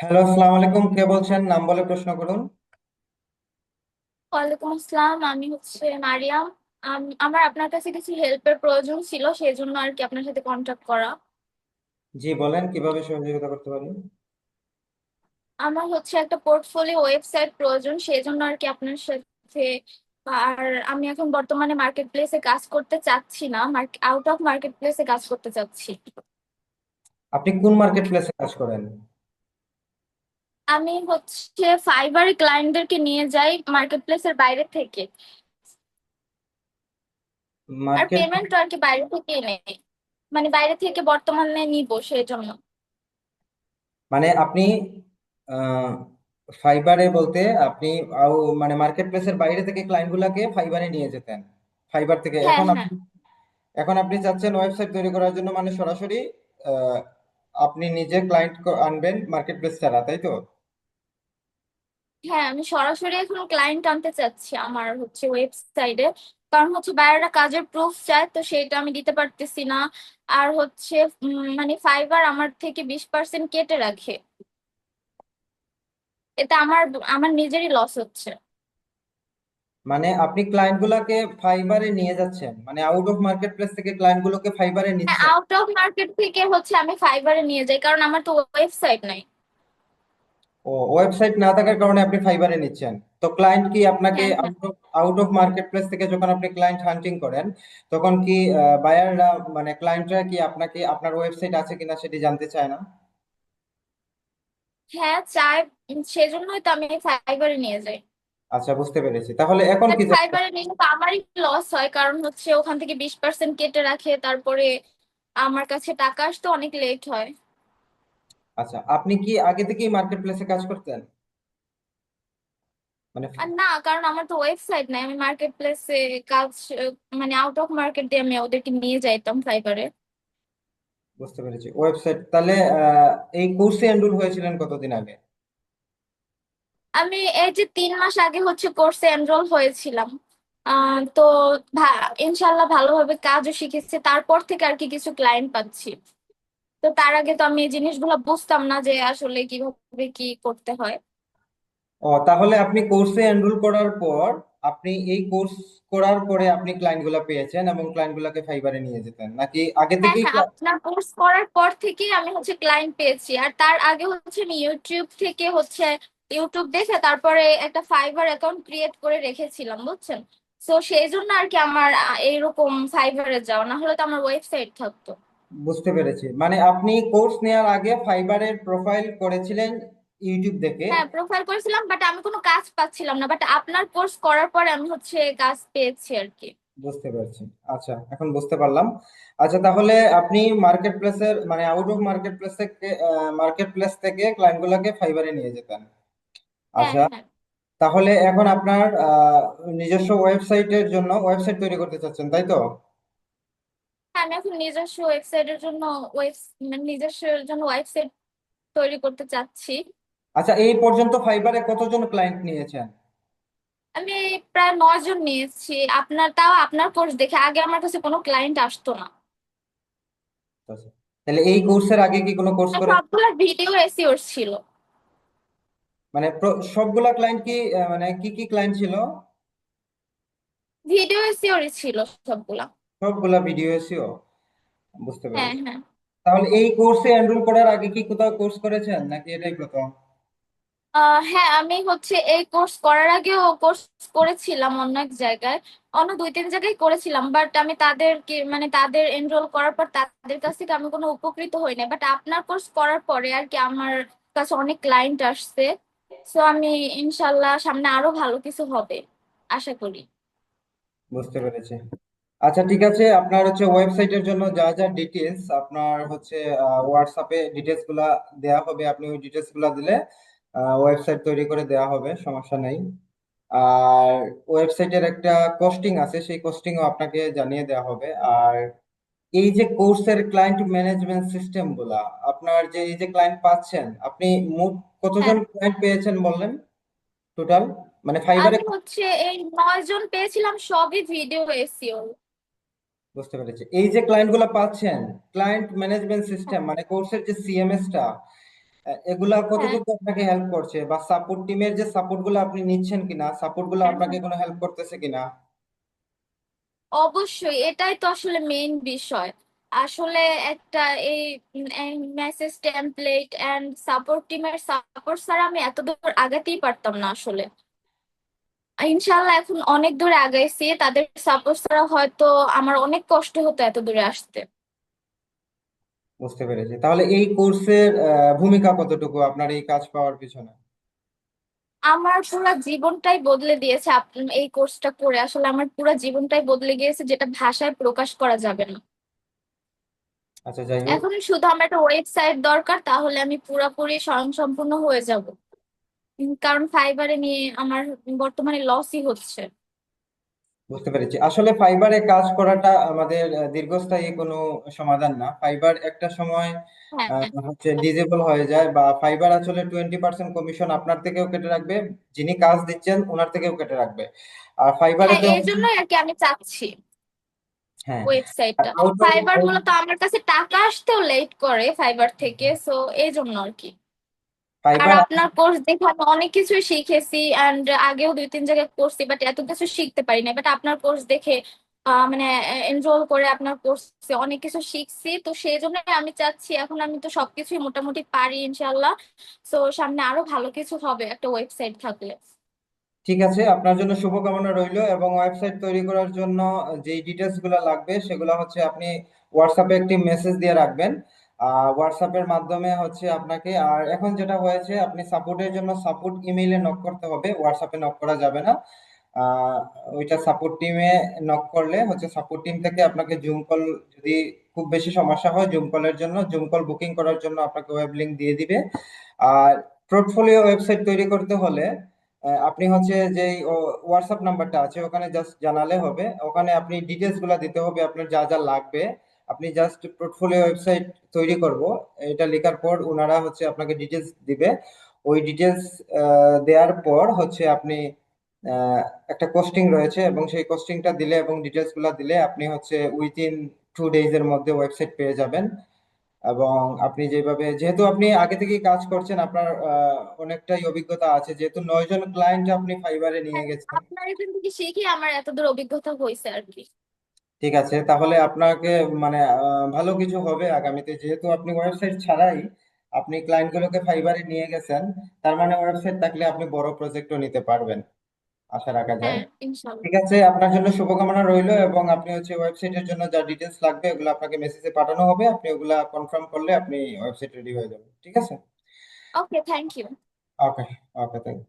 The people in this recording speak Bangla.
হ্যালো আসসালামু আলাইকুম। কে বলছেন? নাম বলে প্রশ্ন করুন। ওয়ালাইকুম আসসালাম আমি হচ্ছে মারিয়াম। আম- আমার আপনার কাছে কিছু হেল্পের প্রয়োজন ছিল সেই জন্য আর কি আপনার সাথে কন্ট্যাক্ট করা। জি বলেন কীভাবে সহযোগিতা করতে পারি? আমার হচ্ছে একটা পোর্টফোলিও ওয়েবসাইট প্রয়োজন সেই জন্য আর কি আপনার সাথে। আর আমি এখন বর্তমানে মার্কেট প্লেসে কাজ করতে চাচ্ছি না আউট অফ মার্কেট প্লেসে কাজ করতে চাচ্ছি। আপনি কোন মার্কেট প্লেসে কাজ করেন? আমি হচ্ছে ফাইবারে ক্লায়েন্টদেরকে নিয়ে যাই মার্কেট প্লেসের বাইরে থেকে। আর পেমেন্ট আর কি বাইরে থেকে নেই। মানে বাইরে থেকে বর্তমানে নিব সেই জন্য মানে আপনি ফাইবারে বলতে আপনি আও মানে মার্কেট প্লেসের বাইরে থেকে ক্লায়েন্ট গুলাকে ফাইবারে নিয়ে যেতেন। ফাইবার থেকে। হ্যাঁ এখন হ্যাঁ। আপনি এখন আপনি চাচ্ছেন ওয়েবসাইট তৈরি করার জন্য মানে সরাসরি আপনি নিজে ক্লায়েন্ট আনবেন মার্কেট প্লেস ছাড়া তাই তো? হ্যাঁ আমি সরাসরি এখন ক্লায়েন্ট আনতে চাচ্ছি আমার হচ্ছে ওয়েবসাইটে কারণ হচ্ছে বাইরেরা কাজের প্রুফ চায় তো সেটা আমি দিতে পারতেছি না। আর হচ্ছে উম, মানে ফাইবার আমার থেকে বিশ পার্সেন্ট কেটে রাখে। এতে আমার আমার নিজেরই লস হচ্ছে। মানে আপনি ক্লায়েন্ট গুলাকে ফাইবারে নিয়ে যাচ্ছেন। মানে আউট অফ মার্কেট প্লেস থেকে ক্লায়েন্ট গুলোকে ফাইবারে হ্যাঁ নিচ্ছেন। আউট অফ মার্কেট থেকে হচ্ছে আমি ফাইবারে নিয়ে যাই কারণ আমার তো ওয়েবসাইট নাই। ও ওয়েবসাইট না থাকার কারণে আপনি ফাইবারে নিচ্ছেন। তো ক্লায়েন্ট কি আপনাকে হ্যাঁ হ্যাঁ। Out of out market place থেকে যখন আপনি ক্লায়েন্ট হান্টিং করেন তখন কি বায়াররা মানে ক্লায়েন্টরা কি আপনাকে আপনার ওয়েবসাইট আছে কিনা সেটি জানতে চায় না? হ্যাঁ চাই সেজন্যই তো আমি ফাইবারে নিয়ে যাই। আচ্ছা বুঝতে পেরেছি। তাহলে এখন কি ফাইবারে নিলে তো আমারই লস হয় কারণ হচ্ছে ওখান থেকে বিশ পার্সেন্ট কেটে রাখে তারপরে আমার কাছে টাকা আসতে অনেক লেট হয়। আচ্ছা আপনি কি আগে থেকেই মার্কেট প্লেসে কাজ করতেন? মানে আর না কারণ আমার তো ওয়েবসাইট নাই। আমি মার্কেট প্লেসে কাজ মানে আউট অফ মার্কেট দিয়ে আমি ওদেরকে নিয়ে যাইতাম ফাইবারে বুঝতে পেরেছি। ওয়েবসাইট তাহলে এই কোর্সে এনরোল হয়েছিলেন কতদিন আগে? আমি এই যে তিন মাস আগে হচ্ছে কোর্সে এনরোল হয়েছিলাম। তো ইনশাল্লাহ ভালোভাবে কাজও শিখেছে। তারপর থেকে আর কি কিছু ক্লায়েন্ট পাচ্ছি। তো তার আগে তো আমি এই জিনিসগুলো বুঝতাম না যে আসলে কীভাবে কি করতে হয়। ও তাহলে আপনি কোর্সে এনরোল করার পর আপনি এই কোর্স করার পরে আপনি ক্লায়েন্টগুলা পেয়েছেন এবং ক্লায়েন্ট গুলাকে ফাইবারে নিয়ে যেতেন। নাকি আগে হ্যাঁ থেকেই হ্যাঁ আপনার কোর্স করার পর থেকেই আমি হচ্ছে ক্লায়েন্ট পেয়েছি। আর তার আগে হচ্ছে আমি ইউটিউব থেকে হচ্ছে ইউটিউব দেখে তারপরে একটা ফাইবার অ্যাকাউন্ট ক্রিয়েট করে রেখেছিলাম বুঝছেন? তো সেই জন্য আর কি আমার আহ, এইরকম ফাইবারে যাওয়া। না হলে তো আমার ওয়েবসাইট থাকতো। বুঝতে পেরেছি। মানে আপনি কোর্স নেওয়ার আগে ফাইবারের প্রোফাইল করেছিলেন ইউটিউব দেখে? হ্যাঁ প্রোফাইল করেছিলাম বাট আমি কোনো কাজ পাচ্ছিলাম না। বাট আপনার কোর্স করার পরে আমি হচ্ছে কাজ পেয়েছি আর কি। বুঝতে পেরেছি। আচ্ছা এখন বুঝতে পারলাম। আচ্ছা তাহলে আপনি মার্কেট প্লেসের মানে আউট অফ মার্কেট প্লেস থেকে মার্কেট প্লেস থেকে ক্লায়েন্ট গুলাকে ফাইবারে নিয়ে যেতেন। হ্যাঁ আচ্ছা হ্যাঁ। তাহলে এখন আপনার নিজস্ব ওয়েবসাইটের জন্য ওয়েবসাইট তৈরি করতে চাচ্ছেন তাই তো? আমি এখন নিজস্ব ওয়েবসাইটের জন্য ওয়েব মানে নিজস্ব জন্য ওয়েবসাইট তৈরি করতে চাচ্ছি। আচ্ছা এই পর্যন্ত ফাইবারে কতজন ক্লায়েন্ট নিয়েছেন? আমি প্রায় নয় জন নিয়েছি। আপনার তাও আপনার কোর্স দেখে। আগে আমার কাছে কোনো ক্লায়েন্ট আসতো না। আচ্ছা। তাহলে এই কোর্সের আগে কি কোনো কোর্স করে সবগুলো ভিডিও এসিওর ছিল। মানে সবগুলা ক্লায়েন্ট কি মানে কি কি ক্লায়েন্ট ছিল? ভিডিও এসিওরই ছিল সবগুলা। সবগুলা ভিডিও এসিও বুঝতে হ্যাঁ পেরেছি। হ্যাঁ। তাহলে এই কোর্সে এনরোল করার আগে কি কোথাও কোর্স করেছেন? নাকি এটাই প্রথম? আহ হ্যাঁ আমি হচ্ছে এই কোর্স করার আগেও কোর্স করেছিলাম অন্য এক জায়গায়। অন্য দুই তিন জায়গায় করেছিলাম বাট আমি তাদেরকে মানে তাদের এনরোল করার পর তাদের কাছ থেকে আমি কোনো উপকৃত হই না বাট আপনার কোর্স করার পরে আর কি আমার কাছে অনেক ক্লায়েন্ট আসছে। সো আমি ইনশাল্লাহ সামনে আরও ভালো কিছু হবে আশা করি। বুঝতে পেরেছি। আচ্ছা ঠিক আছে। আপনার হচ্ছে ওয়েবসাইটের জন্য যা যা ডিটেলস আপনার হচ্ছে হোয়াটসঅ্যাপে ডিটেলসগুলা দেওয়া হবে। আপনি ওই ডিটেলসগুলা দিলে ওয়েবসাইট তৈরি করে দেওয়া হবে সমস্যা নেই। আর ওয়েবসাইটের একটা কস্টিং আছে সেই কস্টিংও আপনাকে জানিয়ে দেওয়া হবে। আর এই যে কোর্সের ক্লায়েন্ট ম্যানেজমেন্ট সিস্টেমগুলা আপনার যে এই যে ক্লায়েন্ট পাচ্ছেন আপনি মোট কতজন হ্যাঁ। ক্লায়েন্ট পেয়েছেন বললেন? টোটাল মানে ফাইবারে হচ্ছে এই নয় জন পেয়েছিলাম সবই ভিডিও এসিও বুঝতে পেরেছি। এই যে ক্লায়েন্টগুলো পাচ্ছেন ক্লায়েন্ট ম্যানেজমেন্ট সিস্টেম মানে কোর্সের যে সিএমএস টা এগুলা হ্যাঁ। কতটুকু আপনাকে হেল্প করছে? বা সাপোর্ট টিমের যে সাপোর্টগুলো আপনি নিচ্ছেন কিনা? সাপোর্টগুলো হ্যাঁ। আপনাকে কোনো হেল্প করতেছে কিনা? অবশ্যই এটাই তো আসলে মেইন বিষয়। আসলে একটা এই মেসেজ টেমপ্লেট এন্ড সাপোর্ট টিমের সাপোর্ট ছাড়া আমি এত দূর আগাতেই পারতাম না আসলে। ইনশাল্লাহ এখন অনেক দূরে আগাইছি। তাদের সাপোর্ট ছাড়া হয়তো আমার অনেক কষ্ট হতো এত দূরে আসতে। বুঝতে পেরেছি। তাহলে এই কোর্সের ভূমিকা কতটুকু আপনার এই কাজ পাওয়ার পিছনে? আমার পুরো জীবনটাই বদলে দিয়েছে এই কোর্সটা করে। আসলে আমার পুরো জীবনটাই বদলে গিয়েছে যেটা ভাষায় প্রকাশ করা যাবে না। আচ্ছা যাই হোক। এখন শুধু আমার একটা ওয়েবসাইট দরকার তাহলে আমি পুরোপুরি স্বয়ংসম্পূর্ণ হয়ে যাব। কারণ ফাইবারে নিয়ে আমার বর্তমানে লসই হচ্ছে। বুঝতে পেরেছি। আসলে ফাইবারে কাজ করাটা আমাদের দীর্ঘস্থায়ী কোনো সমাধান না। ফাইবার একটা সময় হ্যাঁ হচ্ছে ডিজেবল হয়ে যায় বা ফাইবার আসলে টোয়েন্টি পার্সেন্ট কমিশন আপনার থেকেও কেটে রাখবে যিনি কাজ দিচ্ছেন ওনার থেকেও কেটে রাখবে। আর ফাইবারে হ্যাঁ তো এই জন্যই আর কি আমি চাচ্ছি হ্যাঁ। আর ওয়েবসাইটটা আউট ফাইবার মূলত আমার কাছে টাকা আসতেও লেট করে ফাইবার থেকে সো এই জন্য আর কি আর আপনার কোর্স দেখে আমি অনেক কিছুই শিখেছি অ্যান্ড আগেও দুই তিন জায়গায় করছি বাট এত কিছু শিখতে পারি না বাট আপনার কোর্স দেখে মানে এনরোল করে আপনার কোর্সে অনেক কিছু শিখছি। তো সেই জন্য আমি চাচ্ছি এখন আমি তো সবকিছুই মোটামুটি পারি ইনশাল্লাহ তো সামনে আরও ভালো কিছু হবে একটা ওয়েবসাইট থাকলে। ঠিক আছে আপনার জন্য শুভকামনা রইল এবং ওয়েবসাইট তৈরি করার জন্য যেই ডিটেলসগুলো লাগবে সেগুলো হচ্ছে আপনি হোয়াটসঅ্যাপে একটি মেসেজ দিয়ে রাখবেন। হোয়াটসঅ্যাপের মাধ্যমে হচ্ছে আপনাকে, আর এখন যেটা হয়েছে, আপনি সাপোর্টের জন্য সাপোর্ট ইমেইলে নক করতে হবে হোয়াটসঅ্যাপে নক করা যাবে না। ওইটা সাপোর্ট টিমে নক করলে হচ্ছে সাপোর্ট টিম থেকে আপনাকে জুম কল যদি খুব বেশি সমস্যা হয় জুম কলের জন্য জুম কল বুকিং করার জন্য আপনাকে ওয়েব লিংক দিয়ে দিবে। আর পোর্টফোলিও ওয়েবসাইট তৈরি করতে হলে আপনি হচ্ছে যে হোয়াটসঅ্যাপ নাম্বারটা আছে, ওখানে জাস্ট জানালে হবে। ওখানে আপনি ডিটেলসগুলা দিতে হবে আপনার যা যা লাগবে। আপনি জাস্ট পোর্টফোলিও ওয়েবসাইট তৈরি করব। এটা লেখার পর ওনারা হচ্ছে আপনাকে ডিটেলস দিবে। ওই ডিটেলস দেওয়ার পর হচ্ছে আপনি একটা কোস্টিং রয়েছে এবং সেই কোস্টিংটা দিলে এবং ডিটেলসগুলা দিলে আপনি হচ্ছে উইথিন টু ডেজ এর মধ্যে ওয়েবসাইট পেয়ে যাবেন। এবং আপনি যেভাবে, যেহেতু আপনি আগে থেকেই কাজ করছেন, আপনার অনেকটাই অভিজ্ঞতা আছে। যেহেতু নয়জন ক্লায়েন্ট আপনি ফাইবারে নিয়ে গেছেন। আপনার এখান থেকে শিখে আমার এত দূর অভিজ্ঞতা হয়েছে আর কি। ঠিক আছে তাহলে আপনাকে মানে ভালো কিছু হবে আগামীতে। যেহেতু আপনি ওয়েবসাইট ছাড়াই আপনি ক্লায়েন্ট গুলোকে ফাইবারে নিয়ে গেছেন তার মানে ওয়েবসাইট থাকলে আপনি বড় প্রজেক্টও নিতে পারবেন আশা রাখা যায়। হ্যাঁ ঠিক আছে আপনার জন্য শুভকামনা রইল এবং আপনি হচ্ছে ওয়েবসাইটের জন্য যা ডিটেলস লাগবে ওগুলো আপনাকে মেসেজে পাঠানো হবে আপনি ওগুলা কনফার্ম করলে আপনি ওয়েবসাইট রেডি হয়ে যাবেন। ঠিক আছে? Okay thank you okay okay thank